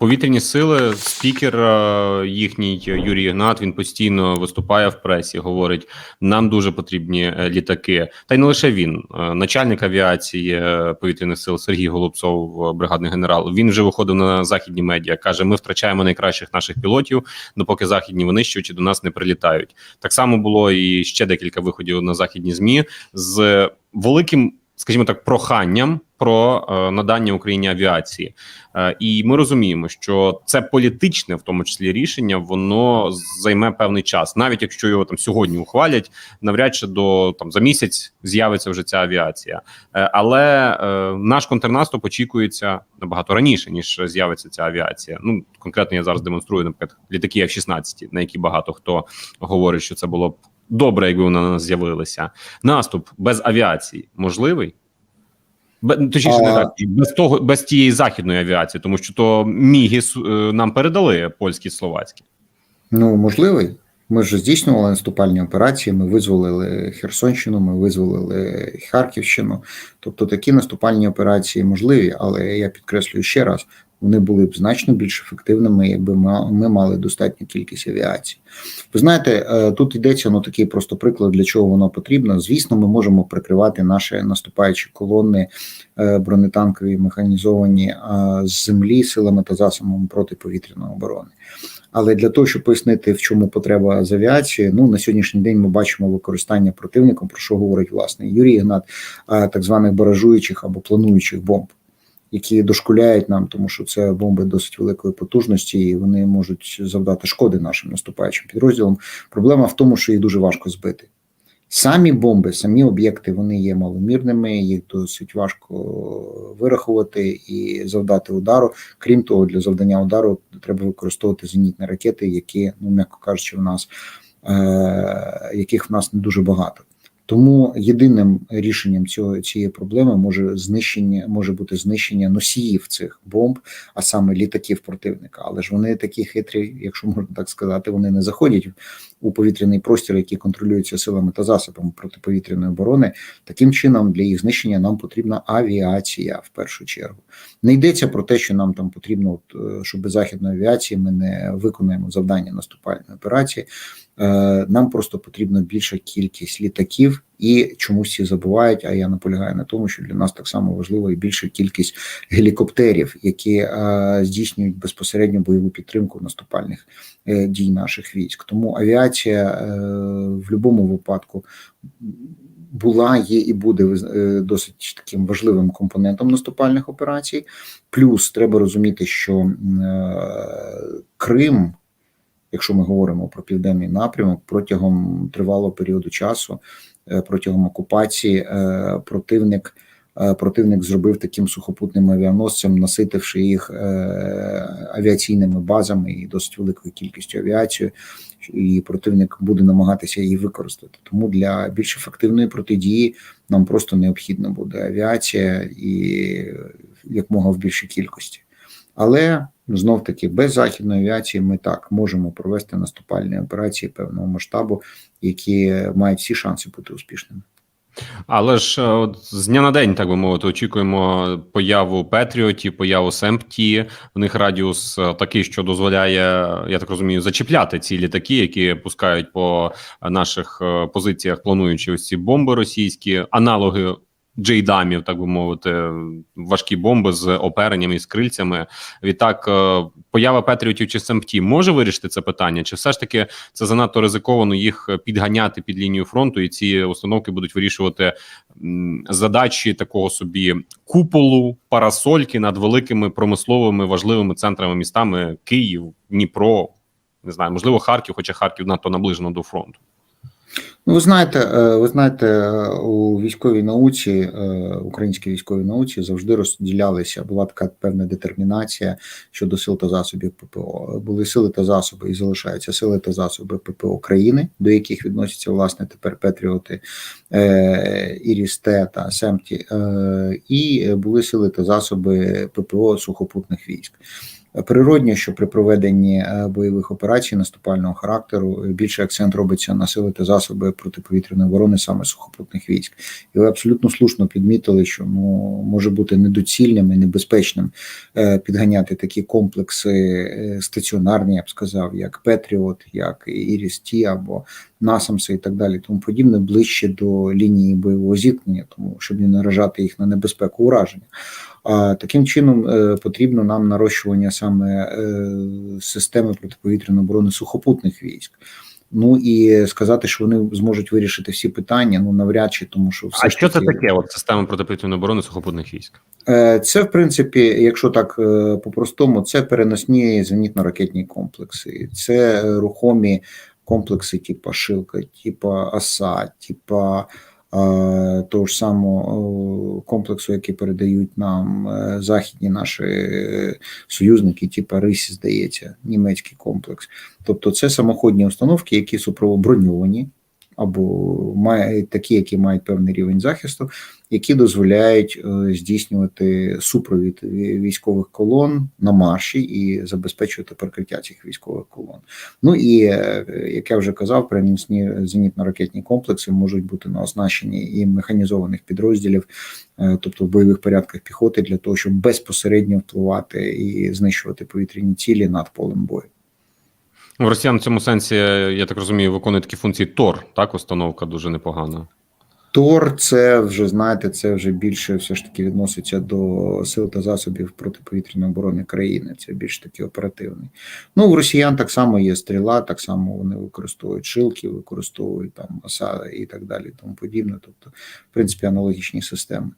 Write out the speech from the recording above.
Повітряні сили, спікер е, їхній Юрій Ігнат. Він постійно виступає в пресі. Говорить: нам дуже потрібні е, літаки. Та й не лише він, Е, начальник авіації повітряних сил Сергій Голубцов, бригадний генерал. Він вже виходив на західні медіа. каже: Ми втрачаємо найкращих наших пілотів, допоки західні винищувачі до нас не прилітають. Так само було і ще декілька виходів на західні змі з великим, скажімо так, проханням про е, надання Україні авіації. Е, і ми розуміємо, що це політичне, в тому числі рішення, воно займе певний час, навіть якщо його там сьогодні ухвалять, навряд чи до там за місяць з'явиться вже ця авіація. Е, але наш контрнаступ очікується набагато раніше ніж з'явиться ця авіація. Ну конкретно я зараз демонструю, наприклад, літаки F-16, на які багато хто говорить, що це було б добре, якби вони на нас з'явилися. Наступ без авіації можливий. Бе- а... не так без того, без тієї західної авіації, тому що то міги е, нам передали польські словацькі. Ну, можливий. Ми ж здійснювали наступальні операції. Ми визволили Херсонщину, ми визволили Харківщину. Тобто такі наступальні операції можливі, але я підкреслюю ще раз, вони були б значно більш ефективними, якби ми мали достатню кількість авіації. Ви знаєте, е, тут йдеться ну такий просто приклад, для чого воно потрібно. Звісно, ми можемо прикривати наші наступаючі колони е, бронетанкові, механізовані е, з землі силами та засобами протиповітряної оборони. Але для того, щоб пояснити, в чому потреба з авіації, ну на сьогоднішній день ми бачимо використання противником, про що говорить власне Юрій Ігнат, так званих баражуючих або плануючих бомб, які дошкуляють нам, тому що це бомби досить великої потужності, і вони можуть завдати шкоди нашим наступаючим підрозділам. Проблема в тому, що їх дуже важко збити. Самі бомби, самі об'єкти, вони є маломірними, їх досить важко вирахувати і завдати удару. Крім того, для завдання удару треба використовувати зенітні ракети, які, ну м'яко кажучи, в нас е, яких в нас не дуже багато. Тому єдиним рішенням цього цієї проблеми може знищення, може бути знищення носіїв цих бомб, а саме літаків противника. Але ж вони такі хитрі, якщо можна так сказати, вони не заходять у повітряний простір, які контролюються силами та засобами протиповітряної оборони. Таким чином, для їх знищення нам потрібна авіація в першу чергу. Не йдеться про те, що нам там потрібно, от, е, щоб західної авіації ми не виконаємо завдання наступальної операції. Е, Нам просто потрібна більша кількість літаків, і чомусь всі забувають. А я наполягаю на тому, що для нас так само важлива і більша кількість гелікоптерів, які е, здійснюють безпосередньо бойову підтримку наступальних е, дій наших військ. Тому авіація е, в будь-якому випадку була, є і буде е, досить таким важливим компонентом наступальних операцій. Плюс треба розуміти, що е, Крим, якщо ми говоримо про південний напрямок, протягом тривалого періоду часу, е, протягом окупації, е, противник. е, Противник зробив таким сухопутним авіаносцем, наситивши їх авіаційними базами і досить великою кількістю авіації, і противник буде намагатися її використати. Тому для більш ефективної протидії нам просто необхідна буде авіація і якмога в більшій кількості. Але знов таки без західної авіації ми так можемо провести наступальні операції певного масштабу, які мають всі шанси бути успішними. Але ж е, от з дня на день, так би мовити, очікуємо появу Петріотів, появу СЕМПТі. В них радіус е, такий, що дозволяє, я так розумію, зачіпляти ці літаки, які пускають по наших е, позиціях, плануючи ось ці бомби російські, аналоги джейдамів, так би мовити, важкі бомби з опереннями і з крильцями. Відтак, е, поява Петріотів чи СЕМПТі може вирішити це питання, чи все ж таки це занадто ризиковано їх підганяти під лінію фронту, і ці установки будуть вирішувати задачі такого собі куполу, парасольки над великими промисловими важливими центрами містами Київ, Дніпро, не знаю, можливо, Харків, хоча Харків надто наближено до фронту. Ну, ви знаєте, е, ви знаєте, е, у військовій науці, е, українській військовій науці завжди розділялися. Була така певна детермінація щодо сил та засобів ППО. Були сили та засоби і залишаються сили та засоби ППО країни, до яких відносяться власне тепер Петріоти, Ірісте та Семті, і були сили та засоби ППО сухопутних військ. Природньо, що при проведенні е, бойових операцій наступального характеру е, більше акцент робиться на сили та засоби протиповітряної оборони саме сухопутних військ. І ви абсолютно слушно підмітили, що ну може бути недоцільним і небезпечним е, підганяти такі комплекси стаціонарні, я б сказав, як Петріот, як Іріс Ті або Насамси і так далі, тому подібне ближче до лінії бойового зіткнення, тому щоб не наражати їх на небезпеку ураження. А таким чином е, потрібно нам нарощування саме е, системи протиповітряної оборони сухопутних військ. Ну і сказати, що вони зможуть вирішити всі питання, ну навряд чи, тому що все А що це таке? От система протиповітряної оборони сухопутних військ? Е, Це, в принципі, якщо так по-простому, це переносні зенітно-ракетні комплекси, це рухомі комплекси, типу Шилка, типу АСА, типу е, того ж самого е, комплексу, який передають нам е, західні наші е, союзники, типу Рисі, здається, німецький комплекс. Тобто, це самоходні установки, які супровоброньовані. Або мають такі, які мають певний рівень захисту, які дозволяють е, здійснювати супровід військових колон на марші і забезпечувати прикриття цих військових колон. Ну і е, як я вже казав, переносні зенітно-ракетні комплекси можуть бути на оснащенні і механізованих підрозділів, е, тобто в бойових порядках піхоти, для того, щоб безпосередньо впливати і знищувати повітряні цілі над полем бою. В росіян в цьому сенсі, я так розумію, виконує такі функції ТОР, так, установка дуже непогана. Тор, це вже знаєте, це вже більше все ж таки відноситься до сил та засобів протиповітряної оборони країни. Це більш таки оперативний. Ну в росіян так само є стріла, так само вони використовують шилки, використовують там оса і так далі, тому подібне. Тобто, в принципі, аналогічні системи.